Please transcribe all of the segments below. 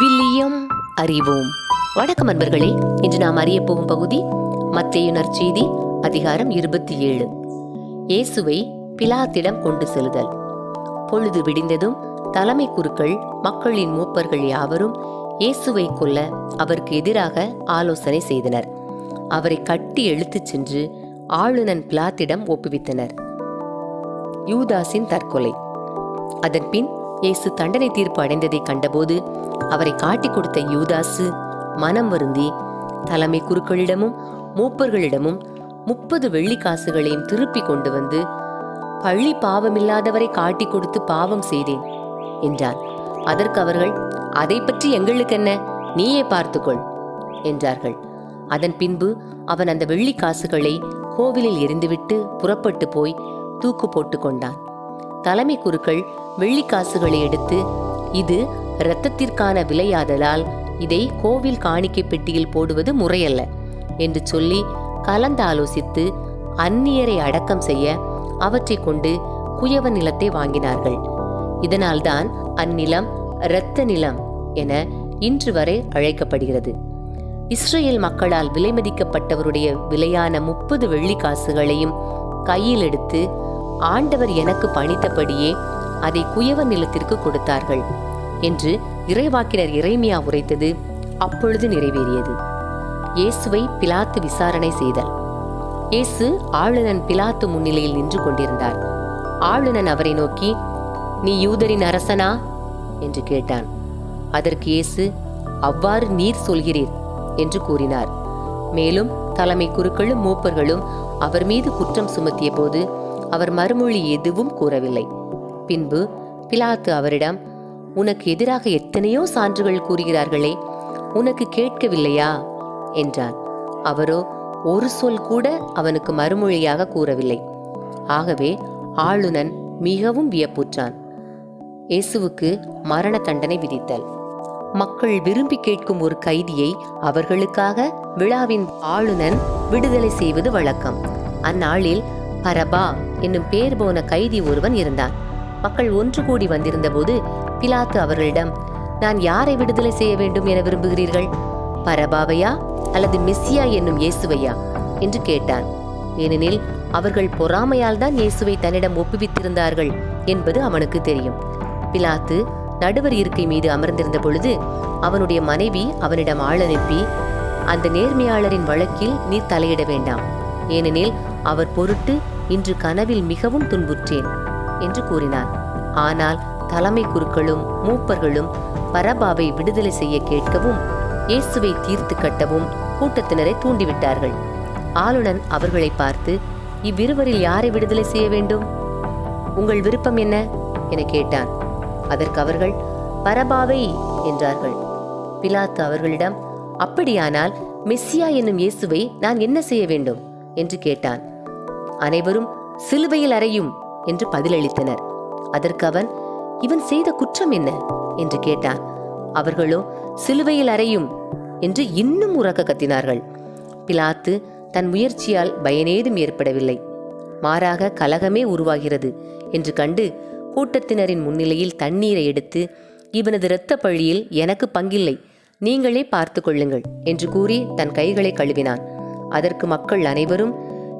William அறிவோம். வணக்கம் அன்பர்களே இன்று நாம் அறிய போகும் பகுதி மத்தேயுனர் செய்தி அதிகாரம் இருபத்தி ஏழு. இயேசுவை பிலாத்திடம் கொண்டு செல்லுதல். பொழுது விடிந்ததும் தலைமை குருக்கள் மக்களின் மூப்பர்கள் யாவரும் இயேசுவை கொல்ல அவருக்கு எதிராக ஆலோசனை செய்தனர். அவரை கட்டி இழுத்துச் சென்று ஆளுநன் பிலாத்திடம் ஒப்புவித்தனர். யூதாஸின் தற்கொலை. அதன் பின் இயேசு தண்டனை தீர்ப்பு அடைந்ததை கண்டபோது அவரை காட்டிக் கொடுத்த யூதாசு மனம் வருந்தி தலைமை குருக்களிடமும் மூப்பர்களிடமும் முப்பது வெள்ளி காசுகளையும் திருப்பி கொண்டு வந்து பள்ளி பாவமில்லாதவரை காட்டிக் கொடுத்து பாவம் செய்தேன் என்றார். அதற்கு அவர்கள் அதை பற்றி எங்களுக்கு என்ன? நீயே பார்த்துக்கொள் என்றார்கள். அதன் பின்பு அவன் அந்த வெள்ளி காசுகளை கோவிலில் எரிந்துவிட்டு புறப்பட்டு போய் தூக்கு போட்டு கொண்டான். தலைமை குருக்கள் வெள்ளிக்காசுகளை எடுத்து இது இரத்தத்திற்கான விலையாதலால் இதை கோவில் காணிக்கை பெட்டியில் போடுவது முறையல்ல என்று சொல்லி கலந்தாலோசித்து அந்நியரை அடக்கம் செய்ய அவற்றை கொண்டு குயவ நிலத்தை வாங்கினார்கள். இதனால்தான் அந்நிலம் இரத்த நிலம் என இன்று வரை அழைக்கப்படுகிறது. இஸ்ரேல் மக்களால் விலைமதிக்கப்பட்டவருடைய விலையான முப்பது வெள்ளி காசுகளையும் கையில் எடுத்து ஆண்டவர் எனக்கு பணித்தபடியே அதை குயவ நிலத்திற்கு கொடுத்தார்கள். என்று இறைவாக்கினர் இறைமையா உரைத்தது அப்பொழுது நிறைவேறியது. இயேசுவை பிலாத்து விசாரணை செய்தல். இயேசு ஆளுநன் பிலாத்து முன்னிலையில் நின்று கொண்டிருந்தார். ஆளுநன் அவரை நோக்கி நீ யூதரின் அரசனா? என்று கேட்டான். அதற்கு இயேசு அவ்வாறு நீர் சொல்கிறீர் என்று கூறினார். மேலும் தலைமை குருக்களும் மூப்பர்களும் அவர் மீது குற்றம் சுமத்திய போது அவர் மறுமொழி எதுவும் கூறவில்லை. பின்பு பிலாத்து அவரிடம் உனக்கு எதிராக எத்தனையோ சான்றுகள் கூறுகிறார்களே உனக்கு கேட்கவில்லையா? என்றான் அவரோ ஒரு சொல் கூட அவனுக்கு மறுமொழியாக கூறவில்லை. ஆகவே ஆளுநன் மிகவும் வியப்புற்றான். இயேசுவுக்கு மரண தண்டனை விதித்தல். மக்கள் விரும்பி கேட்கும் ஒரு கைதியை அவர்களுக்காக விழாவின் ஆளுநன் விடுதலை செய்வது வழக்கம். அந்நாளில் பரபா என்னும் பேர் போன கைதி ஒருவன் இருந்தான். மக்கள் ஒன்று கூடி வந்திருந்தபோது பிலாத்து அவர்களிடம் நான் யாரை விடுதலை செய்ய வேண்டும் என விரும்புகிறீர்கள்? பரபாவையா அல்லது மெஸ்ஸியா என்னும் இயேசுவையா? என்று கேட்டான் ஏனெனில் அவர்கள் பொறாமையால் தான் இயேசுவை தன்னிடம் ஒப்புவித்திருந்தார்கள் என்பது அவனுக்கு தெரியும். பிலாத்து நடுவர் இருக்கை மீது அமர்ந்திருந்த பொழுது அவனுடைய மனைவி அவனிடம் ஆள் அனுப்பி அந்த நேர்மையாளரின் வழக்கில் நீ தலையிட வேண்டாம். ஏனெனில் அவர் பொருட்டு இன்று கனவில் மிகவும் துன்புற்றேன் என்று கூறினார். ஆனால் தலைமை குருக்களும் மூப்பர்களும் பரபாவை விடுதலை செய்ய கேட்கவும் இயேசுவை தீர்த்து கட்டவும் கூட்டத்தினரை தூண்டிவிட்டார்கள். ஆளுநன் அவர்களை பார்த்து இவ்விருவரில் யாரை விடுதலை செய்ய வேண்டும்? உங்கள் விருப்பம் என்ன? என கேட்டான். அதற்கு அவர்கள் பரபாவை என்றார்கள். பிலாத்து அவர்களிடம் அப்படியானால் மெஸ்ஸியா என்னும் இயேசுவை நான் என்ன செய்ய வேண்டும்? என்று கேட்டான். அனைவரும் சிலுவையில் அறையும் என்று பதிலளித்தனர். அதற்கு அவன் இவன் செய்த குற்றம் என்ன? என்று கேட்டான். அவர்களோ சிலுவையில் அறையும் என்று இன்னும் உறக்க கத்தினார்கள். பிலாத்து தன் முயற்சியால் பயனேதும் ஏற்படவில்லை. மாறாக கலகமே உருவாகிறது என்று கண்டு கூட்டத்தினரின் முன்னிலையில் தண்ணீரை எடுத்து இவனது இரத்த பழியில் எனக்கு பங்கில்லை. நீங்களே பார்த்து கொள்ளுங்கள் என்று கூறி தன் கைகளை கழுவினான். அதற்கு மக்கள் அனைவரும்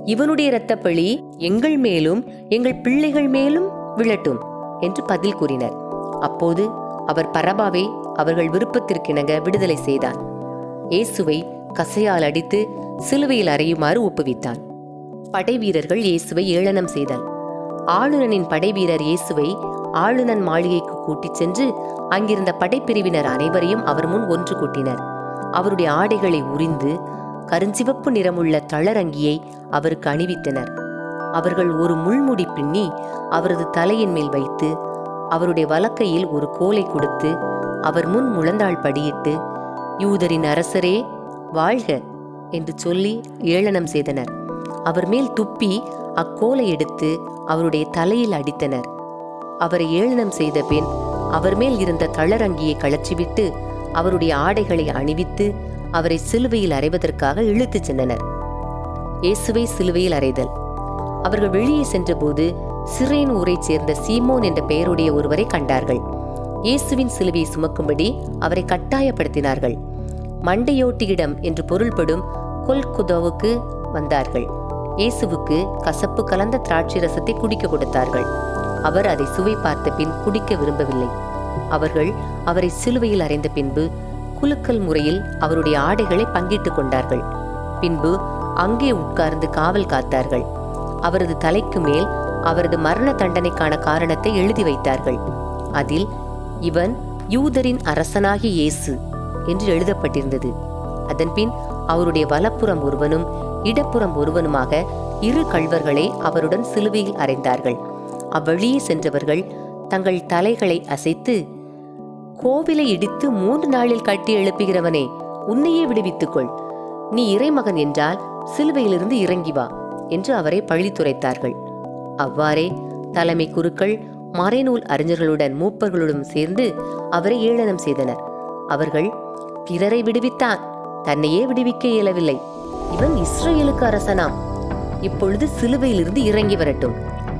இவனுடைய இரத்த பழி எங்கள் மேலும் எங்கள் பிள்ளைகள் மேலும் விழட்டும். என்று பதில் கூறினர். அப்போது அவர் பரபாவை அவர்கள் விருப்பத்திற்கிணங்க விடுதலை செய்தான் இயேசுவை கசையால் அடித்து சிலுவையில் அறையுமாறு ஒப்புவித்தான் படைவீரர்கள் இயேசுவை ஏளனம் செய்தார் ஆளுநனின் படைவீரர் இயேசுவை ஆளுநன் மாளிகைக்கு கூட்டிச் சென்று அங்கிருந்த படைப்பிரிவினர் அனைவரையும் அவர் முன் ஒன்று கூட்டினர். அவருடைய ஆடைகளை உரிந்து கருஞ்சிவப்பு நிறமுள்ள தளரங்கியை அவருக்கு அணிவித்தனர். அவர்கள் ஒரு முள்முடி பின்னி அவரது தலையின் மேல் வைத்து அவருடைய வலக்கையில் ஒரு கோலை கொடுத்து அவர் முன் முழந்தாள் படியிட்டு யூதரின் அரசரே வாழ்க! என்று சொல்லி ஏளனம் செய்தனர். அவர் மேல் துப்பி அக்கோலை எடுத்து அவருடைய தலையில் அடித்தனர். அவரை ஏளனம் செய்த பின் அவர் மேல் இருந்த தளரங்கியை கழற்றிவிட்டு அவருடைய ஆடைகளை அணிவித்து அவரை சிலுவையில் அறைவதற்காக இழுத்துச் சென்றனர். இயேசுவை சிலுவையில் அறைதல். அவர்கள் வெளியே சென்றபோது சிறேன் ஊரைச் சேர்ந்த சீமோன் என்ற பெயருடைய ஒருவரை கண்டார்கள். இயேசுவின் சிலுவையை சுமக்கும்படி அவரை கட்டாயப்படுத்தினார்கள். மண்டையோட்டியிடம் என்று பொருள்படும் கொல்குதோவுக்கு வந்தார்கள். இயேசுவுக்கு கசப்பு கலந்த திராட்சை ரசத்தை குடிக்க கொடுத்தார்கள். அவர் அதை சுவை பார்த்த பின் குடிக்க விரும்பவில்லை. அவர்கள் அவரை சிலுவையில் அறைந்த பின்பு குலுக்கல் முறையில் அவருடைய ஆடைகளை பங்கிட்டுக் கொண்டார்கள். பின்பு அங்கே உட்கார்ந்து காவல் காத்தார்கள். அவரது தலைக்கு மேல் அவரது மரண தண்டனைக்கான காரணத்தை எழுதி வைத்தார்கள். அதில் இவன் யூதரின் அரசனாகி இயேசு என்று எழுதப்பட்டிருந்தது. அதன்பின் அவருடைய வலப்புறம் ஒருவனும் இடப்புறம் ஒருவனுமாக இரு கள்வர்களை அவருடன் சிலுவையில் அறைந்தார்கள். அவ்வழியே சென்றவர்கள் தங்கள் தலைகளை அசைத்து கோவிலை இடித்து மூன்று நாளில் கட்டி எழுப்புகிறவனே உன்னையே விடுவித்துக்கொள். நீ இறைமகன் என்றால் சிலுவையிலிருந்து இறங்கி வா. என்று அவரை பழித்துரைத்தார்கள் அவ்வாறே தலைமை குருக்கள் மறைநூல் அறிஞர்களுடன் மூப்பர்களுடன் சேர்ந்து அவரை ஏளனம் செய்தனர். அவர்கள் பிறரை விடுவித்தான் தன்னையே விடுவிக்க இயலவில்லை. இவன் இஸ்ரேலுக்கு அரசனாம். இப்பொழுது சிலுவையிலிருந்து இறங்கி வரட்டும்.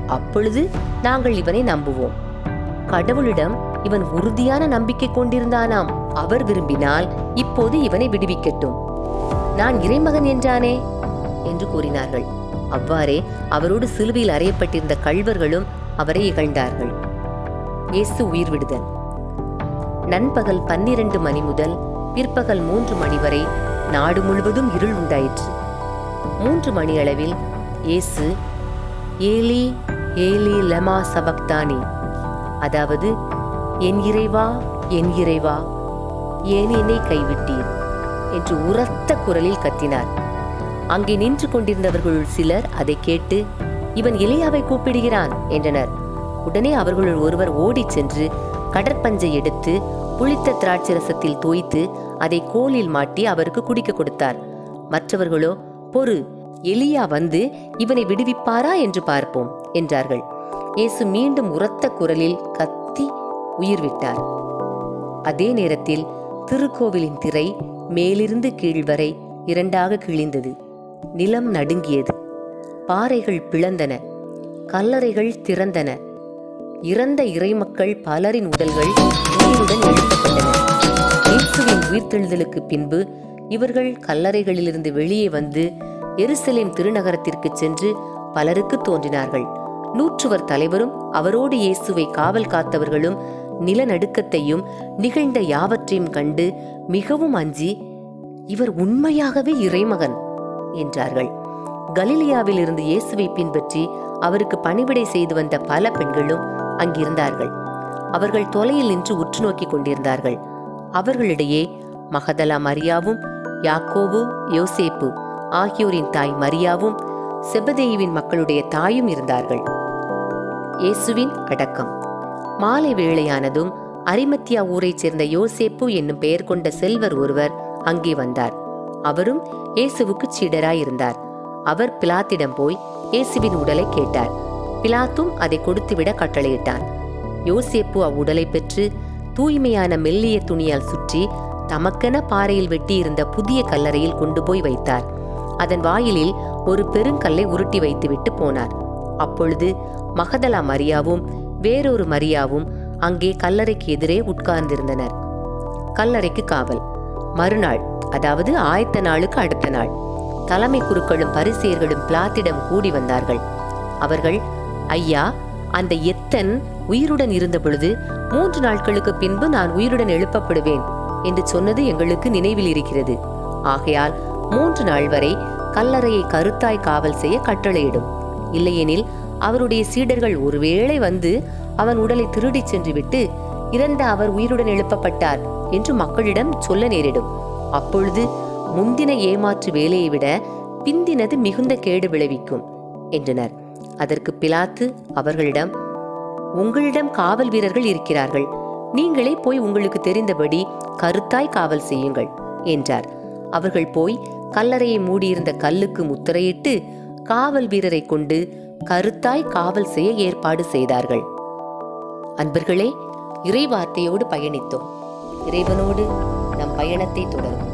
அப்பொழுது நாங்கள் இவனை நம்புவோம். கடவுளிடம் இவன் உறுதியான நம்பிக்கை கொண்டிருந்தானாம். அவர் விரும்பினால் இப்போது இவனை விடுவிக்கட்டும். நான் இறைமகன் என்றானே? என்று கூறினார்கள். அவ்வாறே அவரோடு சிலுவையில் அறையப்பட்டிருந்த கள்வர்களும் அவரை இகழ்ந்தார்கள். இயேசு உயிர் விடுதல் நண்பகல் பன்னிரண்டு மணி முதல் பிற்பகல் மூன்று மணி வரை நாடு முழுவதும் இருள் உண்டாயிற்று. மூன்று மணி அளவில் இயேசு ஏலி ஏலி லமா சபக்தானி அதாவது என் இறைவா என் இறைவா ஏன் என்னை கைவிட்டீர்? என்று உரத்த குரலில் கத்தினார். அங்கே நின்று கொண்டிருந்தவர்களுள் சிலர் அதை கேட்டு இவன் இளையாவை கூப்பிடுகிறான் என்றனர். உடனே அவர்களுள் ஒருவர் ஓடிச் சென்று கடற்பஞ்சை எடுத்து புளித்த திராட்சை ரசத்தில் தோய்த்து அதை கோலில் மாட்டி அவருக்கு குடிக்க கொடுத்தார். மற்றவர்களோ பொறு எலியா வந்து இவனை விடுவிப்பாரா என்று பார்ப்போம் என்றார்கள். இயேசு மீண்டும் உரத்த குரலில் கத்தி உயிர் விட்டார் அதே நேரத்தில் திருக்கோவிலின் திரை மேலிருந்து கீழ் வரை இரண்டாக கிழிந்தது. நிலம் நடுங்கியது. பாறைகள் பிளந்தன. கல்லறைகள் திறந்தன. இறந்த இறைமக்கள் பலரின் உடல்கள் உயிருடன் எழுப்பப்பட்டன. இயேசுவின் உயிர்த்தெழுதலுக்கு பின்பு இவர்கள் கல்லறைகளிலிருந்து வெளியே வந்து எருசலேம் திருநகரத்திற்கு சென்று பலருக்கு தோன்றினார்கள். நூற்றுவர் தலைவரும் அவரோடு இயேசுவை காவல் காத்தவர்களும் நிலநடுக்கத்தையும் நிகழ்ந்த யாவற்றையும் கண்டு மிகவும் அஞ்சி இவர் உண்மையாகவே இறைமகன். என்றார்கள். கலிலியாவில் இருந்து இயேசுவை பின்பற்றி அவருக்கு பணிவிடை செய்து வந்த பல பெண்களும் அங்கிருந்தார்கள். அவர்கள் தொலையில் நின்று உற்று நோக்கி கொண்டிருந்தார்கள். அவர்களிடையே மகதலா மரியாவும் யாக்கோபு யோசேப்பு ஆகியோரின் தாய் மரியாவும் செபதேயுவின் மக்களுடைய தாயும் இருந்தார்கள். இயேசுவின் அடக்கம். மாலை வேளையானதும் அரிமத்தியா ஊரைச் சேர்ந்த யோசேப்பு என்னும் பெயர் கொண்ட செல்வர் ஒருவர் அங்கே வந்தார். அவரும் இயேசுவுக்கு சீடராயிருந்தார். அவர் பிலாத்திடம் போய் இயேசுவின் உடலை கேட்டார். பிலாத்தும் அதை கொடுத்துவிட கட்டளையிட்டான். யோசேப்பு அவ்வுடலை பெற்று தூய்மையான மெல்லிய துணியால் சுற்றி தமக்கென பாறையில் வெட்டியிருந்த புதிய கல்லறையில் கொண்டு போய் வைத்தார். அதன் வாயிலில் ஒரு பெருங்கல்லை உருட்டி வைத்துவிட்டு போனார். அப்பொழுது மகதலா மரியாவும் வேறொரு மரியாவும் அங்கே கல்லறைக்கு எதிரே உட்கார்ந்திருந்தனர். கல்லறைக்கு காவல். மறுநாள் அதாவது ஆயத்த நாளுக்கு அடுத்த நாள். தலைமை குருக்களும் பரிசேயர்களும் பிளாத்திடம் கூடி வந்தார்கள். அவர்கள் ஐயா அந்த எத்தன் உயிருடன் இருந்த பொழுது மூன்று நாட்களுக்கு பின்பு நான் உயிருடன் எழுப்பப்படுவேன் என்று சொன்னது எங்களுக்கு நினைவில் இருக்கிறது. ஆகையால் மூன்று நாள் வரை கல்லறையை கருத்தாய் காவல் செய்ய கட்டளையிடும். இல்லையெனில் அவருடைய சீடர்கள் ஒருவேளை வந்து அவன் உடலை திருடிச் சென்று விட்டு இறந்த அவர் உயிருடன் எழுப்பப்பட்டார் என்று மக்களிடம் சொல்ல நேரிடும். அப்பொழுது முந்தின ஏமாற்று வேலையை விட பிந்தினது மிகுந்த கேடு விளைவிக்கும் என்றனர். அதற்கு பிலாத்து அவர்களிடம் உங்களிடம் காவல் வீரர்கள் இருக்கிறார்கள். நீங்களே போய் உங்களுக்கு தெரிந்தபடி கருத்தாய் காவல் செய்யுங்கள் என்றார். அவர்கள் போய் கல்லறையை மூடியிருந்த கல்லுக்கு முத்திரையிட்டு காவல் வீரரை கொண்டு கருத்தாய் காவல் செய்ய ஏற்பாடு செய்தார்கள். அன்பர்களே இறைவார்த்தையோடு பயணித்தோம். இறைவனோடு நம் பயணத்தை தொடரும்